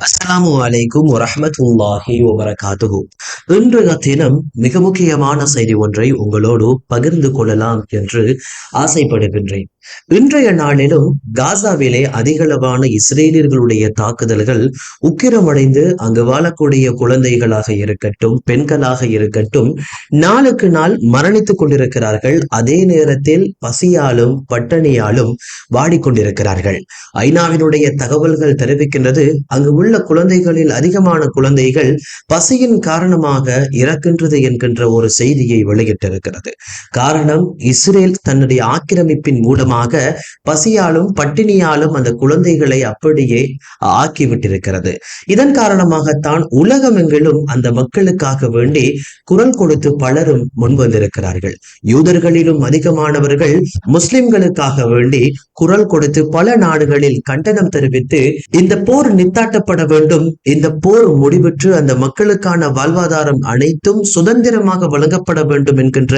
அஸ்லாமு அலைக்கும் வரமத்துல்லாஹி வபரகாத்துஹு. இன்றைய தினம் மிக முக்கியமான செய்தி ஒன்றை உங்களோடு பகிர்ந்து கொள்ளலாம் என்று ஆசைப்படுகின்றேன். இன்றைய நாளிலும் காசாவிலே அதிகளவான இஸ்ரேலியர்களுடைய தாக்குதல்கள் உக்கிரமடைந்து அங்கு வாழக்கூடிய குழந்தைகளாக இருக்கட்டும் பெண்களாக இருக்கட்டும் நாளுக்கு நாள் மரணித்துக் கொண்டிருக்கிறார்கள். அதே நேரத்தில் பசியாலும் பட்டணியாலும் வாடிக்கொண்டிருக்கிறார்கள். ஐநாவினுடைய தகவல்கள் தெரிவிக்கின்றது அங்கு உள்ள குழந்தைகளில் அதிகமான குழந்தைகள் பசியின் காரணமாக இறக்கின்றது என்கின்ற ஒரு செய்தியை வெளியிட்டிருக்கிறது. காரணம் இஸ்ரேல் தன்னுடைய ஆக்கிரமிப்பின் காரணமாக பசியாலும் பட்டினியாலும் அந்த குழந்தைகளை அப்படியே ஆக்கிவிட்டிருக்கிறது. இதன் காரணமாகத்தான் உலகமெங்கிலும் அந்த மக்களுக்காக வேண்டி குரல் கொடுத்து பலரும் முன்வந்திருக்கிறார்கள். யூதர்களிலும் அதிகமானவர்கள் முஸ்லிம்களுக்காக வேண்டி குரல் கொடுத்து பல நாடுகளில் கண்டனம் தெரிவித்து இந்த போர் நித்தாட்டப்பட வேண்டும் இந்த போர் முடிவுற்று அந்த மக்களுக்கான வாழ்வாதாரம் அனைத்தும் சுதந்திரமாக வழங்கப்பட வேண்டும் என்கின்ற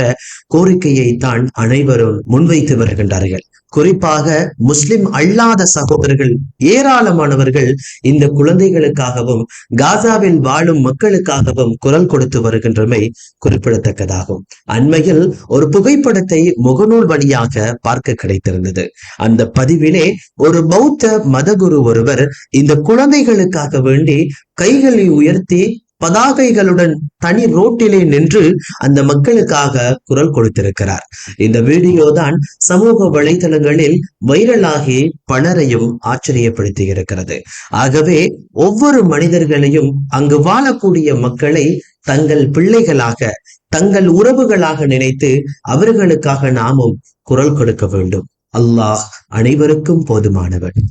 கோரிக்கையை தான் அனைவரும் முன்வைத்து வருகின்றார்கள். குறிப்பாக முஸ்லிம் அல்லாத சகோதரர்கள் ஏராளமானவர்கள் இந்த குழந்தைகளுக்காகவும் காசாவில் வாழும் மக்களுக்காகவும் குரல் கொடுத்து வருகின்றமை குறிப்பிடத்தக்கதாகும். அண்மையில் ஒரு புகைப்படத்தை முகநூல் வழியாக பார்க்க கிடைத்திருந்தது. அந்த பதிவிலே ஒரு பௌத்த மதகுரு ஒருவர் இந்த குழந்தைகளுக்காக வேண்டி கைகளை உயர்த்தி பதாகைகளுடன் தனி ரோட்டிலே நின்று அந்த மக்களுக்காக குரல் கொடுத்திருக்கிறார். இந்த வீடியோ தான் சமூக வலைதளங்களில் வைரலாகி பலரையும் ஆச்சரியப்படுத்தி இருக்கிறது ஆகவே ஒவ்வொரு மனிதர்களையும் அங்கு வாழக்கூடிய மக்களை தங்கள் பிள்ளைகளாக தங்கள் உறவுகளாக நினைத்து அவர்களுக்காக நாமும் குரல் கொடுக்க வேண்டும். அல்லாஹ் அனைவருக்கும் போதுமானவன்